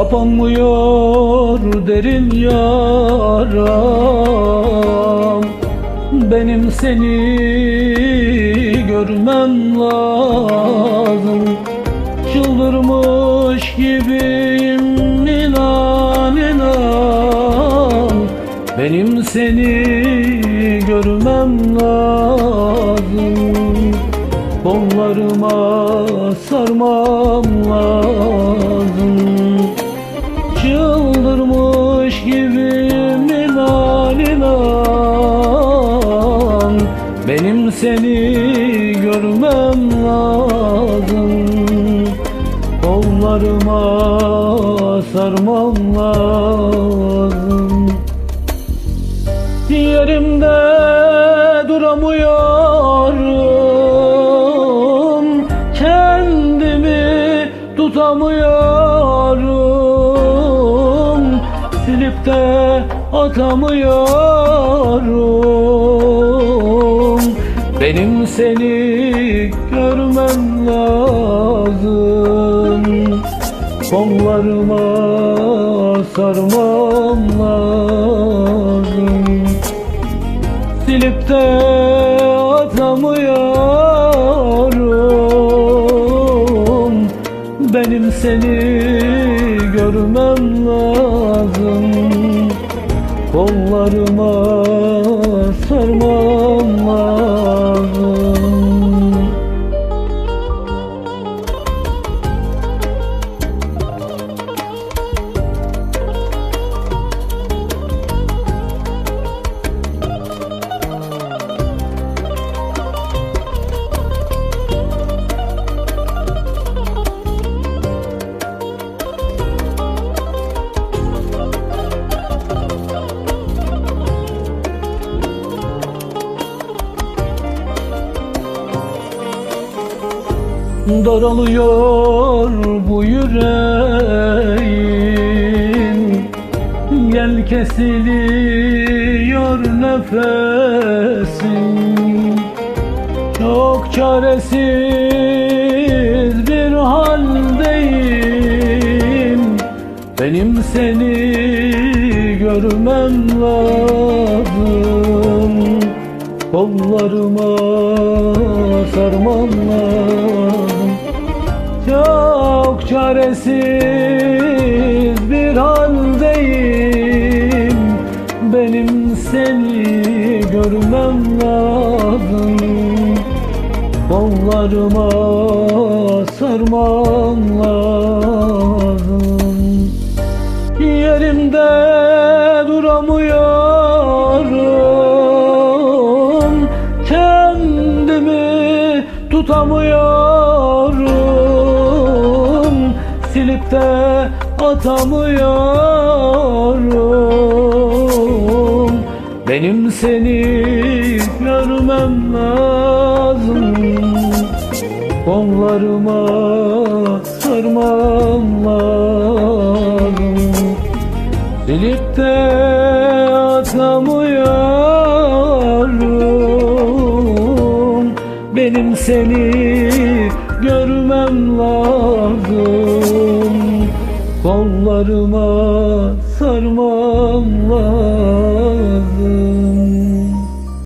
Kapanmıyor derin yaram. Benim seni görmem lazım. Çıldırmış gibiyim inan inan. Benim seni görmem lazım. Kollarıma sarmam lazım Seni görmem lazım. Kollarıma sarmam lazım. Yerimde duramıyorum. Kendimi tutamıyorum. Silip de atamıyorum Benim seni görmem lazım. Kollarıma sarmam lazım. Silip de atamıyorum. Benim seni görmem lazım. Kollarıma Daralıyor bu yüreğim. Gel kesiliyor nefesim. Çok çaresiz bir haldeyim. Benim seni görmem lazım Kollarıma sarmam lazım Çok çaresiz bir haldeyim. Benim seni görmem lazım. Kollarıma sarmam tutamıyorum Silip de atamıyorum. Benim seni görmem lazım Kollarıma sarmam lazım. Silip de Benim seni görmem lazım. Kollarıma sarmam lazım